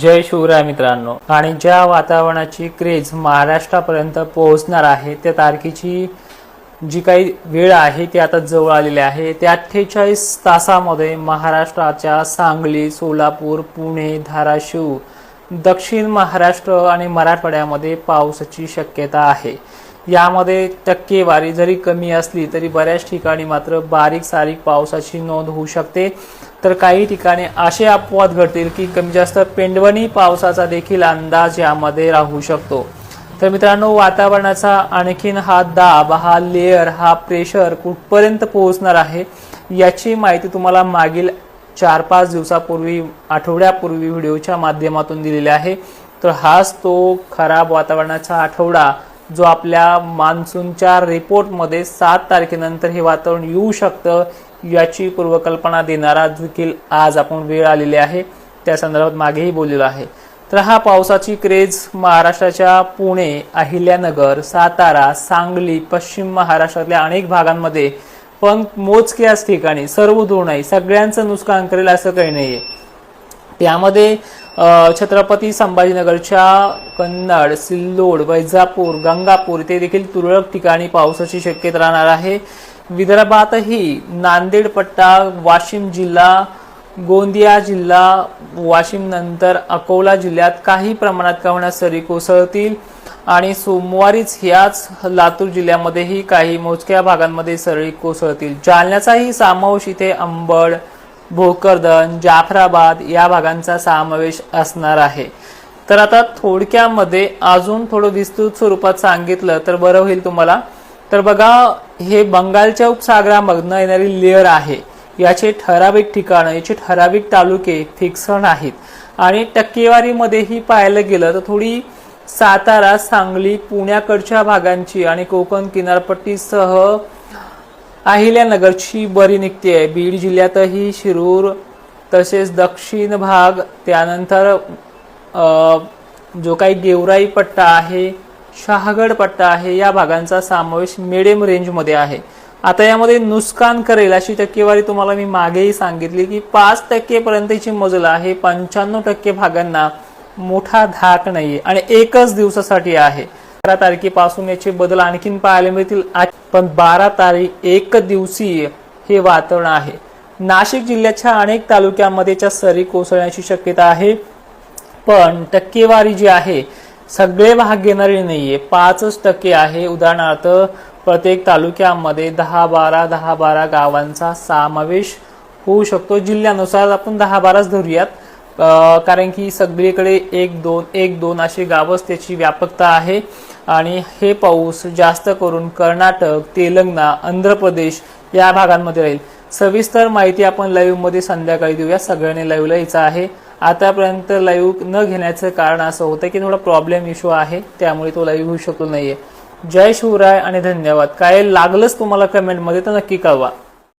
जय शिवराय मित्रांनो. आणि ज्या वातावरणाची क्रेज महाराष्ट्रापर्यंत पोहोचणार आहे त्या तारखेची जी काही वेळ आहे ती आता जवळ आलेली आहे. त्या अठ्ठेचाळीस तासामध्ये महाराष्ट्राच्या सांगली सोलापूर पुणे धाराशिव दक्षिण महाराष्ट्र आणि मराठवाड्यामध्ये पावसाची शक्यता आहे. यामध्ये टक्केवारी जरी कमी असली तरी बऱ्याच ठिकाणी मात्र बारीक सारीक पावसाची नोंद होऊ शकते. तर काही ठिकाणी असे अपवाद घडतील की कमी जास्त पेंडवणी पावसाचा देखील अंदाज यामध्ये राहू शकतो. तर मित्रांनो वातावरणाचा आणखीन हा दाब हा लेअर हा प्रेशर कुठपर्यंत पोहोचणार आहे याची माहिती तुम्हाला मागील चार पाच दिवसापूर्वी आठवड्यापूर्वी व्हिडिओच्या माध्यमातून दिलेली आहे. तर हाच तो खराब वातावरणाचा आठवडा जो आपल्या मान्सूनच्या रिपोर्टमध्ये सात तारखेनंतर हे वातावरण येऊ शकतं याची पूर्वकल्पना देणारा देखील आज आपण वेळ आलेली आहे. त्या संदर्भात मागेही बोललेलो आहे. तर हा पावसाची क्रेज महाराष्ट्राच्या पुणे अहिल्यानगर सातारा सांगली पश्चिम महाराष्ट्रातल्या अनेक भागांमध्ये पण मोजक्याच ठिकाणी सर्व दूर नाही सगळ्यांचं नुकसान करेल असं काही नाहीये. त्यामध्ये छत्रपती संभाजीनगरच्या कन्नड सिल्लोड वैजापूर गंगापूर इथे देखील तुरळक ठिकाणी पावसाची शक्यता राहणार आहे. विदर्भातही नांदेड पट्टा वाशिम जिल्हा गोंदिया जिल्हा वाशिम नंतर अकोला जिल्ह्यात काही प्रमाणात का होण्यात सरी कोसळतील आणि सोमवारीच ह्याच लातूर जिल्ह्यामध्येही काही मोजक्या भागांमध्ये सरी कोसळतील. जालन्याचाही समावेश इथे अंबड भोकरदन जाफराबाद या भागांचा समावेश असणार आहे. तर आता थोडक्यामध्ये अजून थोडं विस्तृत स्वरूपात सांगितलं तर बरं होईल तुम्हाला. तर बघा हे बंगालच्या उपसागरामधनं येणारी लेअर आहे. याचे ठराविक ठिकाणं याचे ठराविक तालुके फिक्सण आहेत आणि टक्केवारीमध्येही पाहायला गेलं तर थोडी सातारा सांगली पुण्याकडच्या भागांची आणि कोकण किनारपट्टीसह अहिल्यानगरची बरी निघते आहे. बीड जिल्ह्यातही शिरूर तसेच दक्षिण भाग त्यानंतर जो काही गेवराई पट्टा आहे शहागड पट्टा आहे या भागांचा समावेश मिडियम रेंजमध्ये आहे. आता यामध्ये नुकसान करेल अशी टक्केवारी तुम्हाला मी मागेही सांगितली की पाच टक्केपर्यंतची मजल आहे. पंच्याण्णव टक्के भागांना मोठा धाक नाही आणि एकच दिवसासाठी आहे. बारा तारखेपासून याचे बदल आणखीन पाहायला मिळतील. पण बारा तारीख एक दिवसीय हे वातावरण आहे. नाशिक जिल्ह्याच्या अनेक तालुक्यांमध्येच्या सरी कोसळण्याची शक्यता आहे. पण टक्केवारी जी आहे सगळे भाग घेणारी नाहीये. पाचच टक्के आहे. उदाहरणार्थ प्रत्येक तालुक्यामध्ये दहा बारा दहा बारा गावांचा समावेश होऊ शकतो. जिल्ह्यानुसार आपण दहा बाराच धरूयात. कारण की सगळीकडे एक दोन एक दोन अशी गावच त्याची व्यापकता आहे. आणि हे पाऊस जास्त करून कर्नाटक तेलंगणा आंध्र प्रदेश या भागांमध्ये राहील. सविस्तर माहिती आपण लाईव्हमध्ये संध्याकाळी देऊया. सगळ्यांनी लाईव्हला यायचं आहे. आतापर्यंत लाईव्ह न घेण्याचं कारण असं होतं की थोडा प्रॉब्लेम इश्यू आहे. त्यामुळे तो लाईव्ह होऊ शकलो नाहीये. जय शिवराय आणि धन्यवाद. काय लागलंच तुम्हाला कमेंटमध्ये तर नक्की कळवा.